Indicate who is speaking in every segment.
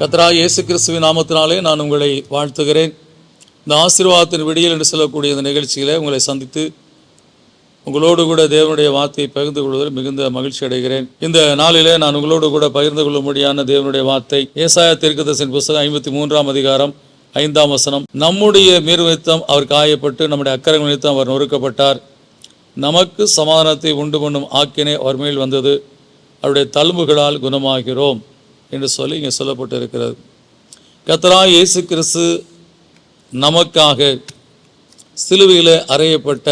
Speaker 1: கத்ரா இயேசு கிறிஸ்துவின் நாமத்தினாலே நான் உங்களை வாழ்த்துகிறேன். இந்த ஆசீர்வாதத்தின் விடியல் என்று சொல்லக்கூடிய இந்த நிகழ்ச்சிகளை உங்களை சந்தித்து உங்களோடு கூட தேவனுடைய வார்த்தையை பகிர்ந்து கொள்வதில் மிகுந்த மகிழ்ச்சி அடைகிறேன். இந்த நாளிலே நான் உங்களோடு கூட பகிர்ந்து கொள்ளும்படியான தேவனுடைய வார்த்தை ஏசாய தீர்க்கதரிசன புஸ்தகம் ஐம்பத்தி மூன்றாம் அதிகாரம் ஐந்தாம் வசனம். நம்முடைய மீறுவித்தம் அவர் காயப்பட்டு நம்முடைய அக்கறை நிமித்தம் அவர் நொறுக்கப்பட்டார். நமக்கு சமாதானத்தை உண்டு பண்ணும் ஆக்கினை அவர் மேல் வந்தது. அவருடைய தழும்புகளால் குணமாகிறோம். என்று சொல்லி இங்கே சொல்லப்பட்டிருக்கிறது. கத்தரா இயேசு கிறிஸ்து நமக்காக சிலுவையில் அறையப்பட்ட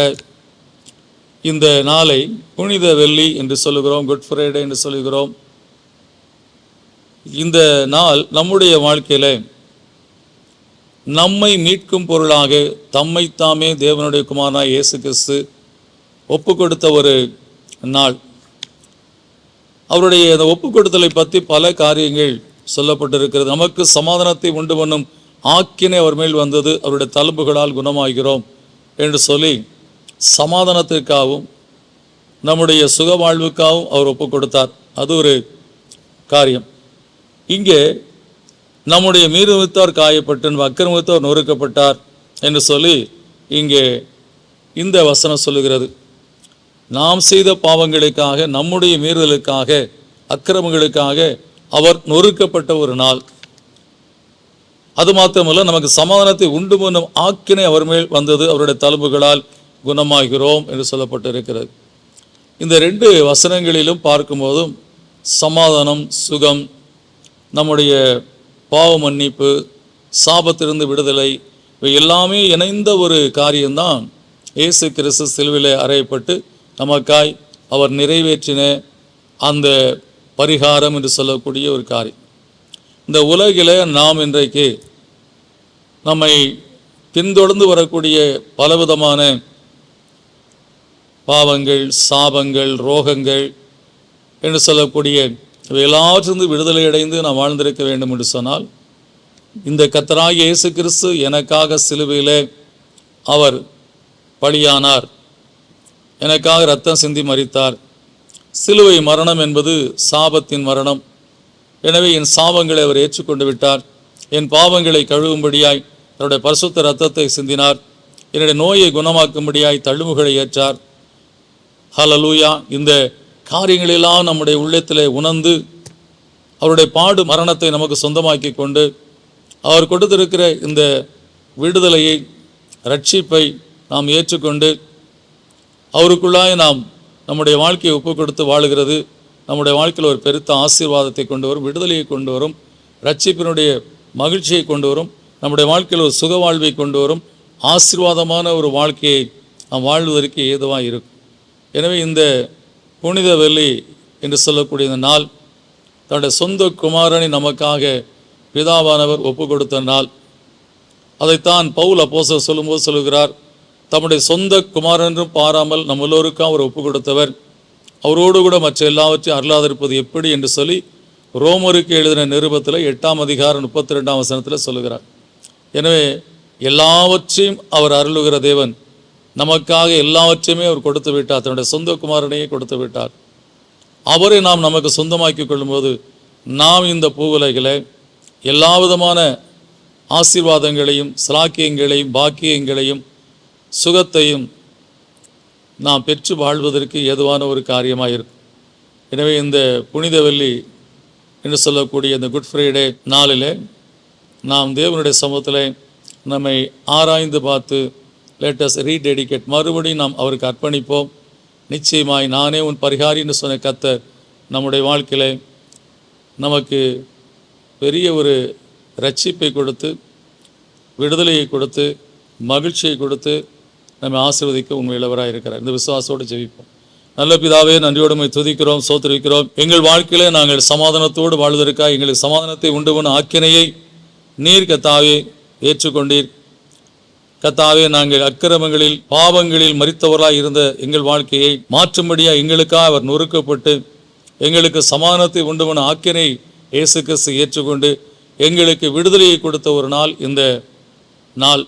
Speaker 1: இந்த நாளை புனித வெள்ளி என்று சொல்லுகிறோம் குட் ஃப்ரைடே என்று சொல்லுகிறோம். இந்த நாள் நம்முடைய வாழ்க்கையில் நம்மை மீட்கும் பொருளாக தம்மைத்தாமே தேவனுடைய குமாரனாய் இயேசு கிறிஸ்து ஒப்பு கொடுத்த ஒரு நாள். அவருடைய அந்த ஒப்புக்கொடுத்தலை பற்றி பல காரியங்கள் சொல்லப்பட்டிருக்கிறது. நமக்கு சமாதானத்தை உண்டு பண்ணும் ஆக்கினை அவர் மேல் வந்தது. அவருடைய தழும்புகளால் குணமாகிறோம் என்று சொல்லி சமாதானத்திற்காகவும் நம்முடைய சுக வாழ்வுக்காகவும் அவர் ஒப்பு கொடுத்தார் அது ஒரு காரியம். இங்கே நம்முடைய மீறுவித்தார் காயப்பட்டு அக்கிரமித்தார் நொறுக்கப்பட்டார் என்று சொல்லி இங்கே இந்த வசனம் சொல்லுகிறது. நாம் செய்த பாவங்களுக்காக நம்முடைய மீறுதலுக்காக அக்கிரமங்களுக்காக அவர் நொறுக்கப்பட்ட ஒரு நாள். அது மாத்திரமல்ல நமக்கு சமாதானத்தை உண்டு பண்ணும் ஆக்கினை அவர் மேல் வந்தது. அவருடைய தலும்புகளால் குணமாகிறோம் என்று சொல்லப்பட்டிருக்கிறது. இந்த ரெண்டு வசனங்களிலும் பார்க்கும்போதும் சமாதானம் சுகம் நம்முடைய பாவ மன்னிப்பு சாபத்திலிருந்து விடுதலை இவை எல்லாமே இணைந்த ஒரு காரியம்தான். இயேசு கிறிஸ்து சிலுவிலே அறையப்பட்டு நமக்காய் அவர் நிறைவேற்றின அந்த பரிகாரம் என்று சொல்லக்கூடிய ஒரு காரியம். இந்த உலகில் நாம் இன்றைக்கு நம்மை பின்தொடர்ந்து வரக்கூடிய பலவிதமான பாவங்கள் சாபங்கள் ரோகங்கள் என்று சொல்லக்கூடிய இவை எல்லாற்றிலிருந்து விடுதலை அடைந்து நாம் வாழ்ந்திருக்க வேண்டும் என்று சொன்னால் இந்த கத்தராகிய இயேசு கிறிஸ்து எனக்காக சிலுவையில் அவர் பலியானார். எனக்காக ரத்தம் சிந்தி மறித்தார் சிலுவை மரணம் என்பது சாபத்தின் மரணம். எனவே என் சாபங்களை அவர் ஏற்றுக்கொண்டு விட்டார். என் பாவங்களை கழுவும்படியாய் தன்னுடைய பரிசுத்த ரத்தத்தை சிந்தினார். என்னுடைய நோயை குணமாக்கும்படியாய் தழுமுகளை ஏற்றார். ஹலலூயா இந்த காரியங்களெல்லாம் நம்முடைய உள்ளத்திலே உணர்ந்து அவருடைய பாடு மரணத்தை நமக்கு சொந்தமாக்கி கொண்டு அவர் கொடுத்திருக்கிற இந்த விடுதலையை ரட்சிப்பை நாம் ஏற்றுக்கொண்டு அவருக்குள்ளாய் நாம் நம்முடைய வாழ்க்கையை ஒப்பு கொடுத்து வாழுகிறது. நம்முடைய வாழ்க்கையில் ஒரு பெருத்த ஆசீர்வாதத்தை கொண்டு வரும் விடுதலையை கொண்டு வரும் ரட்சிப்பினுடைய மகிழ்ச்சியை கொண்டு வரும் நம்முடைய வாழ்க்கையில் ஒரு சுக வாழ்வை கொண்டு வரும் ஆசீர்வாதமான ஒரு வாழ்க்கையை நாம் வாழ்வதற்கு ஏதுவாக இருக்கும். எனவே இந்த புனித வெள்ளி என்று சொல்லக்கூடிய இந்த நாள் தன்னுடைய சொந்த குமாரனை நமக்காக பிதாவானவர் ஒப்பு கொடுத்த நாள். அதைத்தான் பவுல் அப்போசர் சொல்லும்போது சொல்லுகிறார் தம்முடைய சொந்த குமாரன்றும் பாராமல் நம்ம எல்லோருக்கும் அவர் ஒப்பு கொடுத்தவர். அவரோடு கூட மற்ற எல்லாவற்றையும் அருளாதிருப்பது எப்படி என்று சொல்லி ரோமருக்கு எழுதின நிருபத்தில் எட்டாம் அதிகாரம் முப்பத்தி ரெண்டாம் வசனத்தில் சொல்லுகிறார். எனவே எல்லாவற்றையும் அவர் அருளுகிற தேவன். நமக்காக எல்லாவற்றையுமே அவர் கொடுத்து விட்டார். தன்னுடைய சொந்த குமாரனையே கொடுத்து விட்டார். அவரை நாம் நமக்கு சொந்தமாக்கி கொள்ளும்போது நாம் இந்த பூவுலகில் எல்லா விதமான ஆசீர்வாதங்களையும் சிலாக்கியங்களையும் பாக்கியங்களையும் சுகத்தையும் நாம் பெற்று வாழ்வதற்கு ஏதுவான ஒரு காரியமாக இருக்கும் எனவே இந்த புனித வெள்ளி என்று சொல்லக்கூடிய இந்த குட் ஃப்ரைடே நாளில் நாம் தேவனுடைய சமூகத்தில் நம்மை ஆராய்ந்து பார்த்து லேட்டஸ்ட் ரீடெடிகேட் மறுபடியும் நாம் அவருக்கு அர்ப்பணிப்போம். நிச்சயமாய் நானே உன் பரிகாரி என்று சொன்ன கத்தர் நம்முடைய வாழ்க்கையில் நமக்கு பெரிய ஒரு ரட்சிப்பை கொடுத்து விடுதலையை கொடுத்து மகிழ்ச்சியை கொடுத்து நம்மை ஆசிர்வதிக்க உண்மை இளவராக இருக்கிறார். இந்த விசுவாசோடு ஜெபிப்போம். நல்ல பிதாவே நன்றியோடுமை துதிக்கிறோம் சோத்திருக்கிறோம். எங்கள் வாழ்க்கையிலே நாங்கள் சமாதானத்தோடு வாழ்வதற்காக எங்களுக்கு சமாதானத்தை உண்டு பண்ண ஆக்கினையை நீர் கத்தாவே ஏற்றுக்கொண்டீர். கத்தாவே நாங்கள் அக்கிரமங்களில் பாவங்களில் மறித்தவராய் இருந்த எங்கள் வாழ்க்கையை மாற்றும்படியா எங்களுக்காக அவர் நொறுக்கப்பட்டு எங்களுக்கு சமாதானத்தை உண்டு பண்ண ஆக்கினை இயேசு கிறிஸ்து ஏற்றுக்கொண்டு எங்களுக்கு விடுதலையை கொடுத்த ஒரு நாள் இந்த நாள்.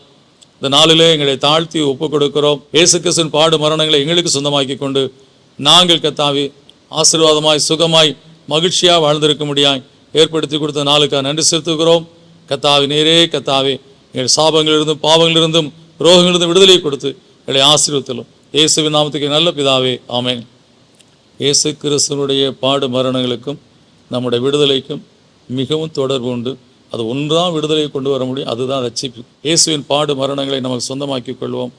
Speaker 1: இந்த நாளிலே எங்களை தாழ்த்தி ஒப்புக் கொடுக்கிறோம் இயேசு கிறிஸ்துவின் பாடு மரணங்களை எங்களுக்கு சொந்தமாக்கி கொண்டு நாங்கள் கத்தாவி ஆசீர்வாதமாய் சுகமாய் மகிழ்ச்சியாக வாழ்ந்திருக்க முடியாய். ஏற்படுத்தி கொடுத்த நாளுக்காக நன்றி செலுத்துகிறோம். கத்தாவி நேரே கத்தாவே எங்கள் சாபங்களிலிருந்தும் பாவங்களிலிருந்தும் ரோகங்களிலிருந்தும் விடுதலை கொடுத்து எங்களை ஆசீர்வத்திலும் இயேசுவின் நாமத்துக்கு நல்ல பிதாவே ஆமேன். இயேசு கிறிஸ்துவனுடைய பாடு மரணங்களுக்கும் நம்முடைய விடுதலைக்கும் மிகவும் தொடர்பு உண்டு. அது ஒன்றாம் விடுதலையை கொண்டு வர முடியும். அதுதான் ரட்சிப்பு. இயேசுவின் பாடு மரணங்களை நமக்கு சொந்தமாக்கிக் கொள்வோம்.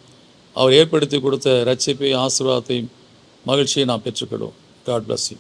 Speaker 1: அவர் ஏற்படுத்தி கொடுத்த ரட்சிப்பை ஆசீர்வாதத்தையும் மகிழ்ச்சியை நாம் பெற்றுக்கொள்வோம். God bless you